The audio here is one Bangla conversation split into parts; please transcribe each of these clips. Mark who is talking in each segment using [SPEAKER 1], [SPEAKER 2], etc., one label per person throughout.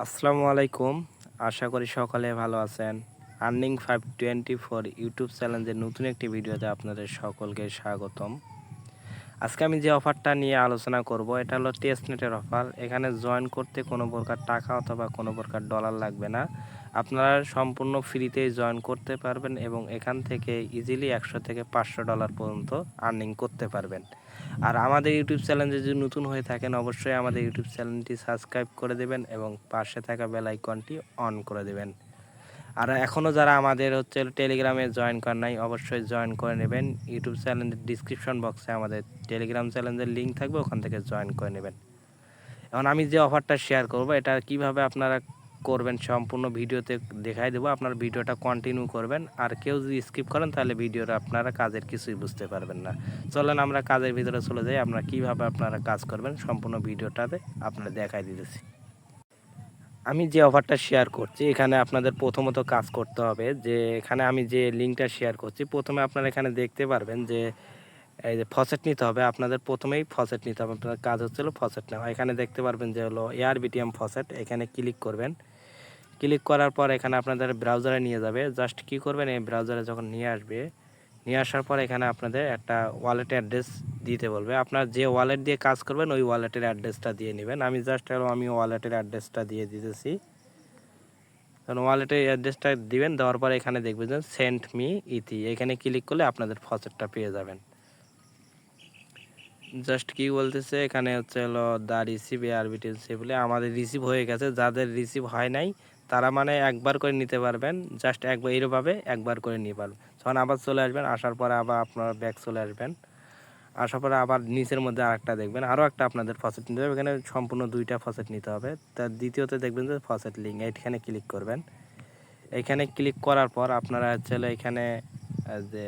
[SPEAKER 1] আসসালামু আলাইকুম। আশা করি সকলে ভালো আছেন। Earning five twenty four YouTube চ্যানেলের নতুন একটি ভিডিওতে আপনাদের সকলকে স্বাগতম। আজকে আমি যে অফারটা নিয়ে আলোচনা করব, এটা হলো টেস্টনেটের অফার। এখানে জয়েন করতে কোনো প্রকার টাকা অথবা কোনো প্রকার ডলার লাগবে না। আপনারা সম্পূর্ণ ফ্রিতেই জয়েন করতে পারবেন এবং এখান থেকে ইজিলি একশো থেকে পাঁচশো ডলার পর্যন্ত আর্নিং করতে পারবেন। আর আমাদের ইউটিউব চ্যানেলে যদি নতুন হয়ে থাকেন, অবশ্যই আমাদের ইউটিউব চ্যানেলটি সাবস্ক্রাইব করে দেবেন এবং পাশে থাকা বেল আইকনটি অন করে দেবেন। আর এখনও যারা আমাদের হচ্ছে টেলিগ্রামে জয়েন করেন নাই, অবশ্যই জয়েন করে নেবেন। ইউটিউব চ্যানেলের ডিসক্রিপশন বক্সে আমাদের টেলিগ্রাম চ্যানেলের লিঙ্ক থাকবে, ওখান থেকে জয়েন করে নেবেন। এখন আমি যে অফারটা শেয়ার করব, এটা কীভাবে আপনারা করবেন, সম্পূর্ণ ভিডিওতে দেখাই দেবো, আপনার ভিডিওটা কন্টিনিউ করবেন। আর কেউ যদি স্কিপ করেন, তাহলে ভিডিওটা আপনারা কাজের কিছুই বুঝতে পারবেন না। চলেন আমরা কাজের ভিতরে চলে যাই আপনারা কীভাবে আপনারা কাজ করবেন, সম্পূর্ণ ভিডিওটাতে আপনারা দেখাই দিতেছি। আমি যে অফারটা শেয়ার করছি, এখানে আপনাদের প্রথমত কাজ করতে হবে যে, এখানে আমি যে লিঙ্কটা শেয়ার করছি, প্রথমে আপনারা এখানে দেখতে পারবেন যে, এই যে ফসেট নিতে হবে, আপনাদের প্রথমেই ফসেট নিতে হবে। আপনার কাজ হচ্ছিল ফসেট নেওয়া। এখানে দেখতে পারবেন যে হলো এয়ার বিটিএম ফসেট এখানে ক্লিক করবেন। ক্লিক করার পর এখানে আপনাদের ব্রাউজারে নিয়ে যাবে। জাস্ট কি করবেন, এই ব্রাউজারে যখন নিয়ে আসবে, নিয়ে আসার পর এখানে আপনাদের একটা ওয়ালেট অ্যাড্রেস দিতে বলবে। আপনার যে ওয়ালেট দিয়ে কাজ করবেন, ওই ওয়ালেটের অ্যাড্রেসটা দিয়ে নেবেন। আমি জাস্ট আমি ওয়ালেটের অ্যাড্রেসটা দিয়ে দিতেছি। কারণ ওয়ালেটের অ্যাড্রেসটা দিবেন, দেওয়ার পর এখানে দেখবেন যে সেন্ট মি ইতি এখানে ক্লিক করলে আপনাদের ফসেটটা পেয়ে যাবেন। জাস্ট কি বলতেছে, এখানে হচ্ছে হলো দা রিসিভ এআরবিটিসি বলে। আমাদের রিসিভ হয়ে গেছে, যাদের রিসিভ হয় নাই তারা মানে একবার করে নিতে পারবেন জাস্ট একবার এইভাবে একবার করে নিতে পারবেন। যখন আবার চলে আসবেন, আসার পরে আবার আপনারা ব্যাগ চলে আসবেন। আসার পরে আবার নিচের মধ্যে আরেকটা দেখবেন। আরও একটা আপনাদের ফসেট নিতে হবে। এখানে সম্পূর্ণ দুইটা ফসেট নিতে হবে। তার দ্বিতীয়তে দেখবেন যে ফসেট লিঙ্ক এইখানে ক্লিক করবেন। এখানে ক্লিক করার পর আপনারা হচ্ছে এখানে যে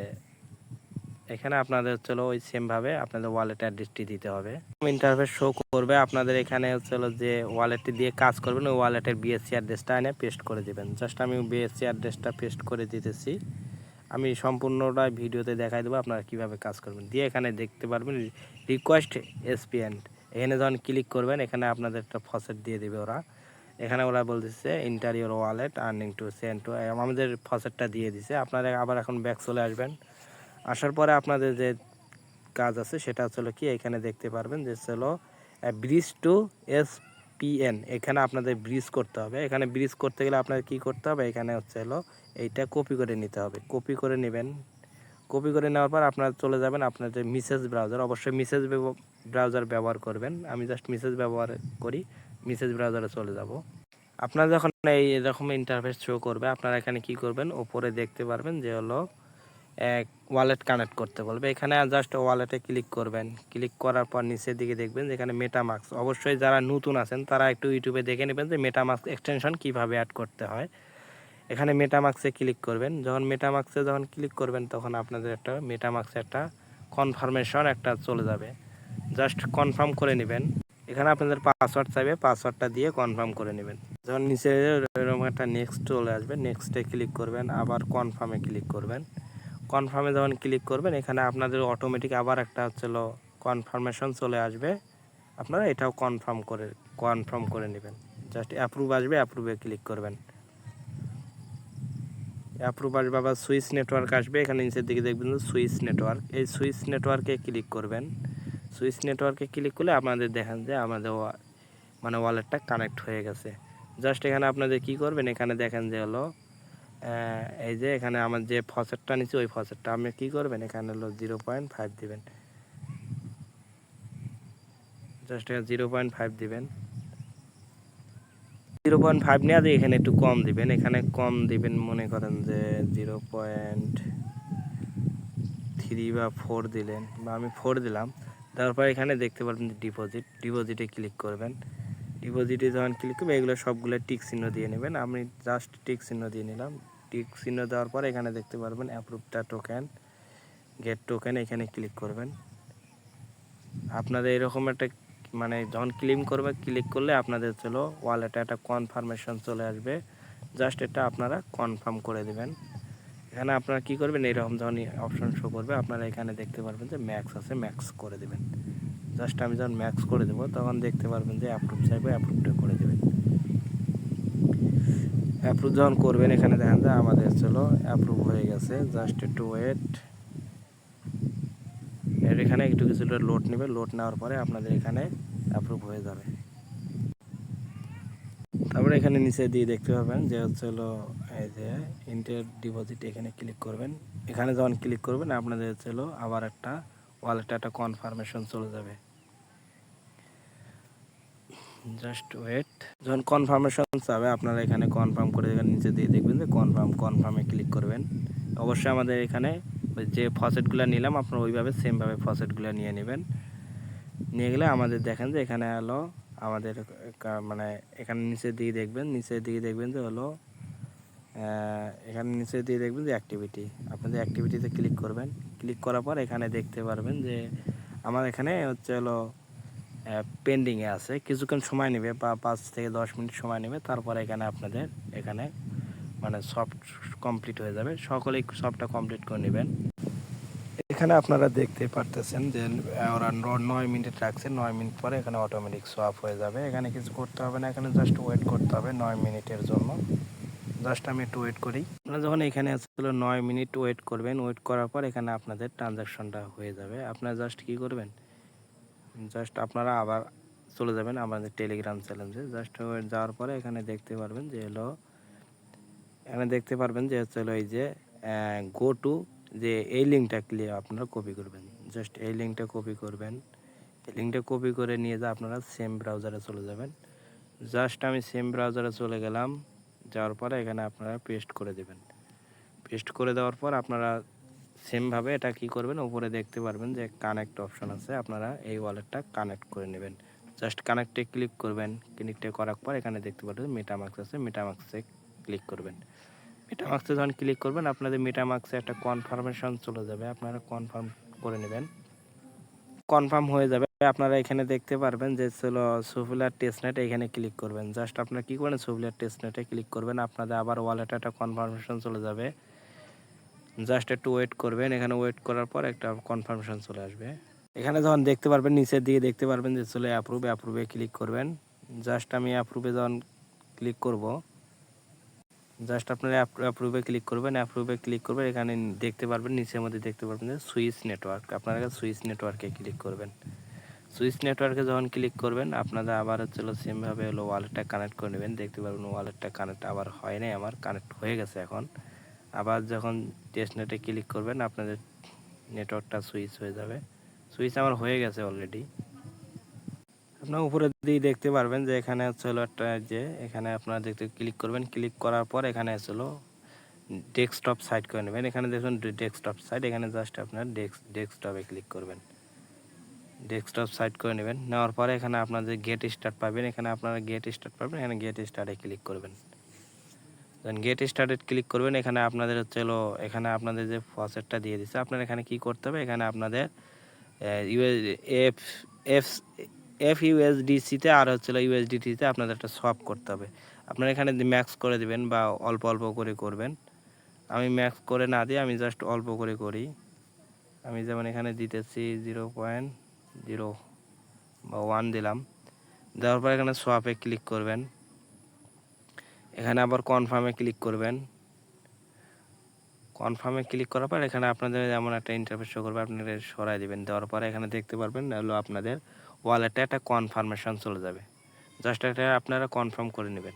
[SPEAKER 1] এখানে আপনাদের হচ্ছে ওই সেমভাবে আপনাদের ওয়ালেট অ্যাড্রেসটি দিতে হবে। ইন্টারফেস শো করবে, আপনাদের এখানে হচ্ছে যে ওয়ালেটটি দিয়ে কাজ করবেন, ওই ওয়ালেটের বিএসসি অ্যাড্রেসটা এনে পেস্ট করে দেবেন। জাস্ট আমি বিএসসি অ্যাড্রেসটা পেস্ট করে দিতেছি। আমি সম্পূর্ণটা ভিডিওতে দেখাই দেবো আপনারা কীভাবে কাজ করবেন। দিয়ে এখানে দেখতে পারবেন রিকোয়েস্ট এসপিএন এখানে যখন ক্লিক করবেন, এখানে আপনাদের একটা ফসেট দিয়ে দেবে ওরা। এখানে ওরা বলতেছে interior wallet earning two cent to আমাদের ফসেটটা দিয়ে দিছে। আপনারা আবার এখন ব্যাক চলে আসবেন। আসার পরে আপনাদের যে কাজ আছে, সেটা হচ্ছে কি, এখানে দেখতে পারবেন যে হলো ব্রিজ টু এস পিএন এখানে আপনাদের ব্রিজ করতে হবে। এখানে ব্রিজ করতে গেলে আপনাদের কি করতে হবে? এখানে হচ্ছে হলো, এইটা কপি করে নিতে হবে। কপি করে নেবেন। কপি করে নেওয়ার পর আপনারা চলে যাবেন আপনার যে মিসেজ ব্রাউজার অবশ্যই মিসেজ ব্রাউজার ব্যবহার করবেন। আমি জাস্ট মিসেজ ব্যবহার করি মিসেজ ব্রাউজারে চলে যাব। আপনারা যখন এই এরকম ইন্টারফেস শো করবে, আপনারা এখানে কি করবেন? ওপরে দেখতে পারবেন যে হলো ওয়ালেট কানেক্ট করতে বলবে। এখানে জাস্ট ওয়ালেটে ক্লিক করবেন। ক্লিক করার পর নিচের দিকে দেখবেন যেখানে মেটামাক্স অবশ্যই যারা নতুন আছেন, তারা একটু ইউটিউবে দেখে নেবেন যে মেটামাক্স এক্সটেনশন কীভাবে অ্যাড করতে হয়। এখানে মেটামাক্সে ক্লিক করবেন। যখন মেটামাক্সে যখন ক্লিক করবেন, তখন আপনাদের একটা মেটামাক্সে একটা কনফার্মেশন একটা চলে যাবে। জাস্ট কনফার্ম করে নেবেন। এখানে আপনাদের পাসওয়ার্ড চাইবে পাসওয়ার্ডটা দিয়ে কনফার্ম করে নেবেন। যখন নিচে এরকম একটা নেক্সট চলে আসবে নেক্সটে ক্লিক করবেন, আবার কনফার্মে ক্লিক করবেন। কনফার্মে যখন ক্লিক করবেন, এখানে আপনাদের অটোমেটিক আবার একটা হচ্ছিল কনফার্মেশন চলে আসবে। আপনারা এটাও কনফার্ম করে কনফার্ম করে নেবেন। জাস্ট অ্যাপ্রুভ আসবে অ্যাপ্রুভে ক্লিক করবেন। অ্যাপ্রুভ আসবে, আবার সুইচ নেটওয়ার্ক আসবে। এখানে নিচের দিকে দেখবেন সুইচ নেটওয়ার্ক এই সুইচ নেটওয়ার্কে ক্লিক করবেন। সুইচ নেটওয়ার্কে ক্লিক করলে আপনাদের দেখেন যে আমাদের মানে ওয়ালেটটা কানেক্ট হয়ে গেছে। জাস্ট এখানে আপনাদের কি করবেন? এখানে দেখেন যে হলো এই যে এখানে আমার যে ফসেটটা নিচ্ছে ওই ফসেটটা আপনি কি করবেন? এখানে হলো জিরো পয়েন্ট ফাইভ দিবেন। জাস্ট এখানে জিরো পয়েন্ট ফাইভ দিবেন। জিরো পয়েন্ট ফাইভ নেওয়া দিয়ে এখানে একটু কম দিবেন। এখানে কম দিবেন মনে করেন যে জিরো পয়েন্ট থ্রি বা ফোর দিলেন, বা আমি ফোর দিলাম। তারপর এখানে দেখতে পারবেন ডিপোজিট ডিপোজিটে ক্লিক করবেন। ডিপোজিটে যখন ক্লিক করবেন, এগুলো সবগুলো টিক চিহ্ন দিয়ে নেবেন। আমি জাস্ট টিক চিহ্ন দিয়ে নিলাম। টিক চিহ্ন দেওয়ার পর এখানে দেখতে পারবেন অ্যাপ্রুভটা টোকেন গেট টোকেন এখানে ক্লিক করবেন। আপনাদের এরকম একটা মানে যখন ক্লেম করবে ক্লিক করলে আপনাদের চলো ওয়ালেটে একটা কনফার্মেশন চলে আসবে। জাস্ট এটা আপনারা কনফার্ম করে দেবেন। এখানে আপনারা কি করবেন এইরকম যখন অপশন শো করবে, আপনারা এখানে দেখতে পারবেন যে ম্যাক্স আছে ম্যাক্স করে দেবেন। জাস্ট আমি যখন ম্যাক্স করে দেবো, তখন দেখতে পারবেন যে অ্যাপ্রুভ চাইবে অ্যাপ্রুভটা করে দেবেন। অ্যাপ্রুভ যখন করবেন, এখানে দেখেন যে আমাদের চলো অ্যাপ্রুভ হয়ে গেছে। জাস্ট একটু ওয়েট এর এখানে একটু কিছু লোড নেবে। লোড নেওয়ার পরে আপনাদের এখানে অ্যাপ্রুভ হয়ে যাবে। তারপরে এখানে নিচে দিয়ে দেখতে পাবেন যে হচ্ছে হলো এই যে ইন্টার ডিপোজিট এখানে ক্লিক করবেন। এখানে যখন ক্লিক করবেন, আপনাদের হচ্ছে হলো আবার একটা ওয়ালেটে একটা কনফার্মেশন চলে যাবে। Just wait. যখন কনফার্মেশন চাবে, আপনারা এখানে কনফার্ম করে দেবেন, নিচে দিয়ে দেখবেন যে কনফার্ম কনফার্মে ক্লিক করবেন। অবশ্যই আমাদের এখানে যে ফসেটগুলো নিলাম, আপনারা ওইভাবে সেমভাবে ফসেটগুলো নিয়ে নেবেন। নিয়ে গেলে আমাদের দেখেন যে এখানে হলো আমাদের মানে এখানে নিচে দিয়ে দেখবেন, নিচে দিয়ে দেখবেন যে হলো এখানে নিচে দিয়ে দেখবেন যে অ্যাক্টিভিটি আপনাদের অ্যাক্টিভিটিতে ক্লিক করবেন ক্লিক করার পর এখানে দেখতে পারবেন যে আমার এখানে হচ্ছে হলো পেন্ডিংয়ে আছে। কিছুক্ষণ সময় নেবে, বা পাঁচ থেকে দশ মিনিট সময় নেবে, তারপরে এখানে আপনাদের, এখানে মানে সফট কমপ্লিট হয়ে যাবে। সকলেই সবটা কমপ্লিট করে নেবেন। এখানে আপনারা দেখতে পারতেছেন যে ওরা নয় মিনিট রাখছে। নয় মিনিট পরে এখানে অটোমেটিক সোয়াপ হয়ে যাবে। এখানে কিছু করতে হবে না, এখানে জাস্ট ওয়েট করতে হবে নয় মিনিটের জন্য। জাস্ট আমি একটু ওয়েট করি। আপনারা যখন এখানে আসলে নয় মিনিট ওয়েট করবেন। ওয়েট করার পর এখানে আপনাদের ট্রানজাকশনটা হয়ে যাবে। আপনারা জাস্ট কি করবেন? জাস্ট আপনারা আবার চলে যাবেন আমাদের টেলিগ্রাম চ্যানেলে জাস্ট যাওয়ার পরে এখানে দেখতে পারবেন যে হলো, এখানে দেখতে পারবেন যে হচ্ছে হলো এই যে গো টু যে এই লিঙ্কটা ক্লিয়ার আপনারা কপি করবেন। জাস্ট এই লিঙ্কটা কপি করবেন। এই লিঙ্কটা কপি করে নিয়ে যা আপনারা সেম ব্রাউজারে চলে যাবেন। জাস্ট আমি সেম ব্রাউজারে চলে গেলাম। যাওয়ার পরে এখানে আপনারা পেস্ট করে দেবেন। পেস্ট করে দেওয়ার পর আপনারা সেমভাবে এটা কি করবেন? উপরে দেখতে পারবেন যে কানেক্ট অপশন আছে। আপনারা এই ওয়ালেটটা কানেক্ট করে নেবেন। জাস্ট কানেক্টে ক্লিক করবেন। ক্লিকটে করার পর এখানে দেখতে পারবেন মেটামাক্স আছে। মেটামাক্সে ক্লিক করবেন। মেটামাক্সে যখন ক্লিক করবেন, আপনাদের মেটামাক্সে একটা কনফার্মেশন চলে যাবে। আপনারা কনফার্ম করে নেবেন। কনফার্ম হয়ে যাবে। আপনারা এখানে দেখতে পারবেন যে ছিল সুফিলার টেস্টনেট এখানে ক্লিক করবেন। জাস্ট আপনারা কি করবেন সুফিলার টেস্টনেটে ক্লিক করবেন। আপনাদের আবার ওয়ালেটে একটা কনফার্মেশন চলে যাবে। জাস্ট একটু ওয়েট করবেন, এখানে ওয়েট করার পর একটা কনফার্মেশন চলে আসবে। এখানে যখন দেখতে পারবেন, নিচের দিকে দেখতে পারবেন যে চলে অ্যাপ্রুভ অ্যাপ্রুভে ক্লিক করবেন। জাস্ট আমি অ্যাপ্রুভে যখন ক্লিক করব জাস্ট আপনারা অ্যাপ্রুভে ক্লিক করবেন অ্যাপ্রুভে ক্লিক করবেন, এখানে দেখতে পারবেন, নিচের মধ্যে দেখতে পারবেন যে সুইচ নেটওয়ার্ক আপনারা সুইচ নেটওয়ার্কে ক্লিক করবেন। সুইচ নেটওয়ার্কে যখন ক্লিক করবেন, আপনারা আবার হচ্ছে সেমভাবে হলো ওয়ালেটটা কানেক্ট করে নেবেন। দেখতে পারবেন ওয়ালেটটা কানেক্ট আবার হয় নাই, আমার কানেক্ট হয়ে গেছে এখন। আবার যখন টেস্ট নেটে ক্লিক করবেন, আপনাদের নেটওয়ার্কটা সুইচ হয়ে যাবে। সুইচ আমার হয়ে গেছে অলরেডি আপনার উপরে দিয়ে দেখতে পারবেন যে এখানে হচ্ছে একটা যে এখানে আপনারা দেখতে ক্লিক করবেন। ক্লিক করার পর এখানে হলো ডেস্কটপ সাইট করে নেবেন। এখানে দেখুন ডেস্কটপ সাইট এখানে জাস্ট আপনার ডেস্ক ডেস্কটপে ক্লিক করবেন। ডেস্কটপ সাইট করে নেবেন। নেওয়ার পরে এখানে আপনাদের গেট স্টার্ট পাবেন, এখানে আপনারা গেট স্টার্ট পাবেন, এখানে গেট স্টার্টে ক্লিক করবেন। দেন গেট স্টার্টেড ক্লিক করবেন। এখানে আপনাদের হচ্ছে হলো, এখানে আপনাদের যে ফসেটটা দিয়ে দিচ্ছে আপনার এখানে কি করতে হবে? এখানে আপনাদের ইউএস এফ এফ এফ ইউএসডিসিতে আর হচ্ছে ইউএসডিটিতে আপনাদের একটা সোয়াপ করতে হবে। আপনারা এখানে ম্যাক্স করে দিবেন বা অল্প অল্প করে করবেন, আমি ম্যাক্স করে না দিয়ে আমি জাস্ট অল্প করে করি। আমি যেমন এখানে দিতেছি জিরো পয়েন্ট জিরো বা ওয়ান দিলাম। দেওয়ার পর এখানে সোয়াপে ক্লিক করবেন। এখানে আবার কনফার্মে ক্লিক করবেন। কনফার্মে ক্লিক করার পর এখানে আপনাদের যেমন একটা ইন্টারফেস শো করবে আপনারা সরাই দিবেন। দেওয়ার পরে এখানে দেখতে পারবেন হলো আপনাদের ওয়ালেটে একটা কনফার্মেশন চলে যাবে। জাস্ট এটা আপনারা কনফার্ম করে নেবেন।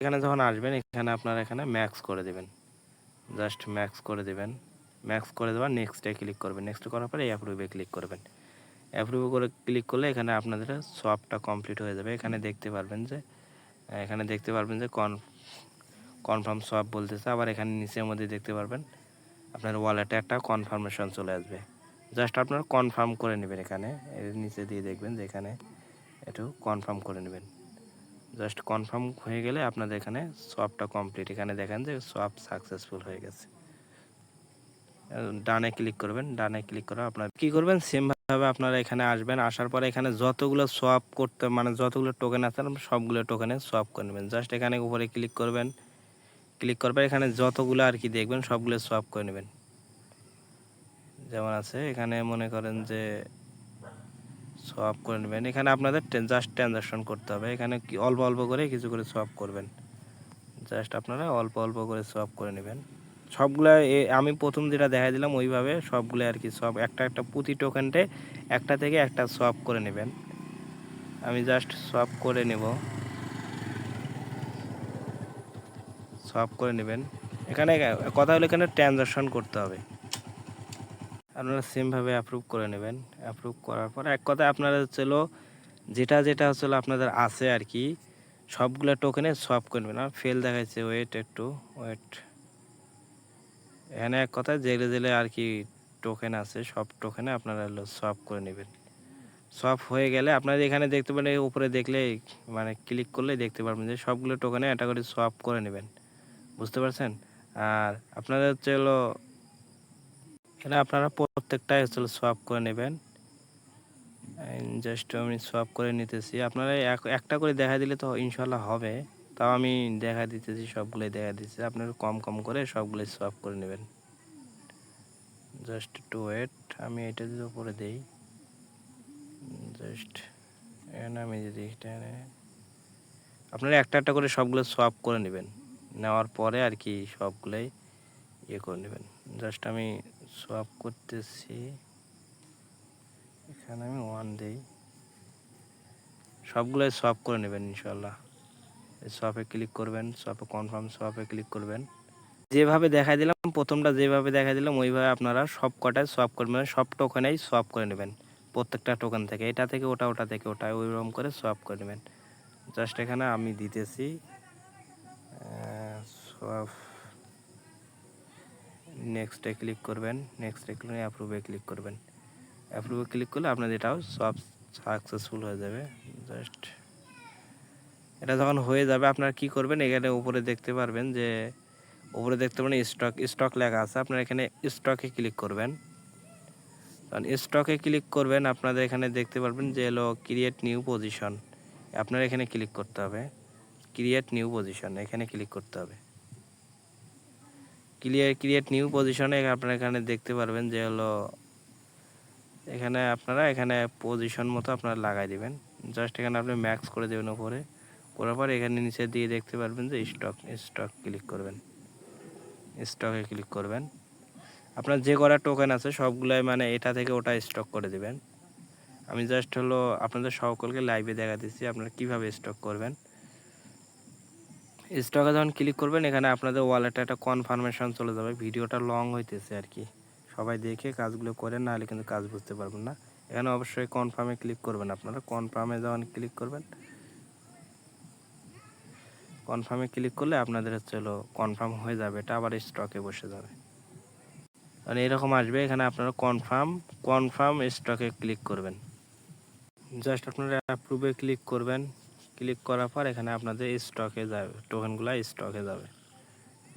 [SPEAKER 1] এখানে যখন আসবেন, এখানে আপনারা এখানে ম্যাক্স করে দেবেন। জাস্ট ম্যাক্স করে দেবেন। ম্যাক্স করে দেওয়ার নেক্সটে ক্লিক করবেন। নেক্সট করার পরে অ্যাপ্রুভে ক্লিক করবেন। অ্যাপ্রুভে করে ক্লিক করলে এখানে আপনাদের সবটা কমপ্লিট হয়ে যাবে। এখানে দেখতে পারবেন যে, এখানে দেখতে পারবেন যে কন কনফার্ম সব বলতেছে, আবার এখানে নিচের মধ্যে দেখতে পারবেন, আপনার ওয়ালেটে একটা কনফার্মেশন চলে আসবে। জাস্ট আপনার কনফার্ম করে নেবেন এখানে এর নিচে দিয়ে দেখবেন যে এখানে একটু কনফার্ম করে নেবেন। জাস্ট কনফার্ম হয়ে গেলে আপনাদের এখানে সবটা কমপ্লিট এখানে দেখেন যে সব সাকসেসফুল হয়ে গেছে। ডানে ক্লিক করবেন, ডানে ক্লিক করে আপনার কি করবেন? সেমভাবে আপনারা এখানে আসবেন, আসার পরে এখানে যতগুলো সোয়াপ করতে মানে যতগুলো টোকেন আছে, সবগুলো টোকেনে সোয়াপ করে নেবেন। জাস্ট এখানে উপরে ক্লিক করবেন। ক্লিক করবেন, এখানে যতগুলো আর কি দেখবেন, সবগুলো সোয়াপ করে নেবেন। যেমন আছে, এখানে মনে করেন যে সোয়াপ করে নেবেন। এখানে আপনাদের জাস্ট ট্রানজাকশন করতে হবে। এখানে অল্প অল্প করে কিছু করে সোয়াপ করবেন। জাস্ট আপনারা অল্প অল্প করে সব করে নেবেন। সবগুলা আমি প্রথম যেটা দেখা দিলাম, ওইভাবে সবগুলো আর কি সব একটা একটা প্রতি টোকেনটে একটা থেকে একটা সব করে নেবেন। আমি জাস্ট সব করে নেব। সব করে নেবেন। এখানে কথা হলো এখানে ট্রানজাকশন করতে হবে। আপনারা সেমভাবে অ্যাপ্রুভ করে নেবেন। অ্যাপ্রুভ করার পর এক কথায় আপনারা হচ্ছে যেটা যেটা হচ্ছে হলো আপনাদের আছে আর কি, সবগুলো টোকেনে সব করে নেবেন। আর ফেল দেখাচ্ছে ওয়েট একটু ওয়েট এখানে এক কথায় জেলে জেলে আর কি টোকেন আছে, সব টোকেনে আপনারা হলো সব করে নেবেন। সব হয়ে গেলে আপনারা এখানে দেখতে পারেন উপরে দেখলে মানে ক্লিক করলে দেখতে পারবেন যে সবগুলো টোকেনে একটা করে সব করে নেবেন। বুঝতে পারছেন? আর আপনাদের হচ্ছে হলো এখানে আপনারা প্রত্যেকটাই হচ্ছে সোয়াপ করে নেবেন। জাস্ট আমি সোয়াপ করে নিতেছি। আপনারা এক- একটা করে দেখা দিলে তো ইনশাল্লাহ হবে। তাও আমি দেখা দিতেছি, সবগুলোই দেখা দিতেছি। আপনারা কম কম করে সবগুলোই সোয়াপ করে নেবেন। জাস্ট টু ওয়েট আমি এটা যদি উপরে দিই। জাস্ট এখানে আমি যদি এখানে আপনারা একটা একটা করে সবগুলো সোয়াপ করে নেবেন। নেওয়ার পরে আর কি সবগুলোই ইয়ে করে নেবেন। জাস্ট আমি সোয়াপ করতেছি। এখানে আমি ওয়ান দিই। সবগুলোই সোয়াপ করে নেবেন ইনশাল্লাহ সোয়াপে ক্লিক করবেন সোয়াপে কনফার্ম সোয়াপে ক্লিক করবেন। যেভাবে দেখাই দিলাম, প্রথমটা যেভাবে দেখা দিলাম, ওইভাবে আপনারা সব কটায় সোয়াপ করবেন সব টোকেনেই সোয়াপ করে নেবেন। প্রত্যেকটা টোকেন থেকে, এটা থেকে ওটা ওটা থেকে ওটা, ওইরকম করে সোয়াপ করে নেবেন। জাস্ট এখানে আমি দিতেছি। সোয়াপ নেক্সটে ক্লিক করবেন নেক্সটে ক্লিক অ্যাপ্রুভে ক্লিক করবেন। অ্যাপ্রুভে ক্লিক করলে আপনার এটাও সব সাকসেসফুল হয়ে যাবে। জাস্ট এটা যখন হয়ে যাবে, আপনারা কি করবেন? এখানে উপরে দেখতে পারবেন যে, উপরে দেখতে পারেন স্টক স্টক লেখা আছে। আপনারা এখানে স্টকে ক্লিক করবেন। কারণ স্টকে ক্লিক করবেন, আপনাদের এখানে দেখতে পারবেন যে হলো ক্রিয়েট নিউ পজিশন আপনার এখানে ক্লিক করতে হবে। ক্রিয়েট নিউ পজিশন এখানে ক্লিক করতে হবে। ক্লিয়ার ক্রিয়েট নিউ পজিশনে আপনারা এখানে দেখতে পারবেন যে হলো এখানে আপনারা এখানে পজিশন মতো আপনারা লাগাই দিবেন। জাস্ট এখানে আপনি ম্যাক্স করে দেবেন উপরে। করার পর এখানে নিচে দিয়ে দেখতে পারবেন যে স্টক স্টক ক্লিক করবেন। স্টকে ক্লিক করবেন। আপনার যে করা টোকেন আছে সবগুলাই মানে এটা থেকে ওটা স্টক করে দিবেন। আমি জাস্ট হলো আপনাদের সকলকে লাইভে দেখা দিচ্ছি আপনারা কীভাবে স্টক করবেন। স্টকে যখন ক্লিক করবেন, এখানে আপনাদের ওয়ালেটে একটা কনফার্মেশন চলে যাবে। ভিডিওটা লং হইতেছে আর কি। সবাই দেখে কাজগুলো করেন নাহলে কিন্তু কাজ বুঝতে পারবেন না। এখানে অবশ্যই কনফার্মে ক্লিক করবেন আপনারা। কনফার্মে যখন ক্লিক করবেন কনফার্মে ক্লিক করলে আপনাদের হচ্ছে হলো কনফার্ম হয়ে যাবে। এটা আবার স্টকে বসে যাবে। মানে এরকম আসবে, এখানে আপনারা কনফার্ম কনফার্ম স্টকে ক্লিক করবেন। জাস্ট আপনারা অ্যাপ্রুভে ক্লিক করবেন। ক্লিক করার পর এখানে আপনাদের স্টকে যাবে টোকেনগুলো স্টকে যাবে।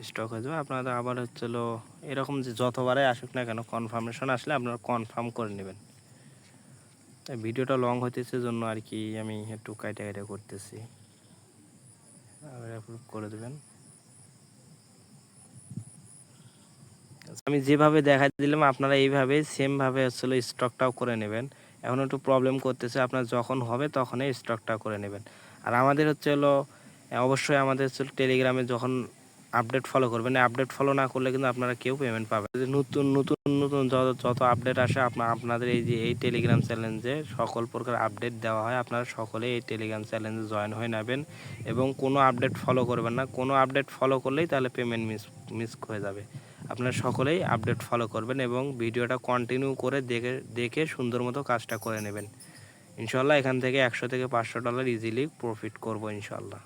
[SPEAKER 1] স্টক হয়ে যাবে আপনাদের আবার হচ্ছে হলো এরকম যে যতবারে আসুক না কেন কনফার্মেশন আসলে আপনারা কনফার্ম করে নেবেন। ভিডিওটা লং হইতেছে জন্য আর কি আমি একটু কাইটা কাইটা করতেছি। করে দেবেন। আমি যেভাবে দেখা দিলাম, আপনারা এইভাবে সেমভাবে হচ্ছিল স্টকটাও করে নেবেন। এখন একটু প্রবলেম করতেছে, আপনার যখন হবে তখনই স্টকটা করে নেবেন। আর আমাদের হচ্ছে হলো অবশ্যই আমাদের টেলিগ্রামে যখন আপডেট ফলো করবেন আপডেট ফলো না করলে কিন্তু আপনারা কেউ পেমেন্ট পাবেন নতুন নতুন নতুন যত যত আপডেট আসে আপনার আপনাদের এই যে, এই টেলিগ্রাম চ্যালেঞ্জে সকল প্রকার আপডেট দেওয়া হয়। আপনারা সকলে এই টেলিগ্রাম চ্যালেঞ্জে জয়েন হয়ে নেবেন এবং কোনো আপডেট ফলো করবেন না। কোনো আপডেট ফলো করলেই তাহলে পেমেন্ট মিস মিস হয়ে যাবে। আপনারা সকলেই আপডেট ফলো করবেন এবং ভিডিওটা কন্টিনিউ করে দেখে দেখে সুন্দর মতো কাজটা করে নেবেন। ইনশাল্লাহ এখান থেকে একশো থেকে পাঁচশো ডলার ইজিলি প্রফিট করব ইনশাল্লাহ।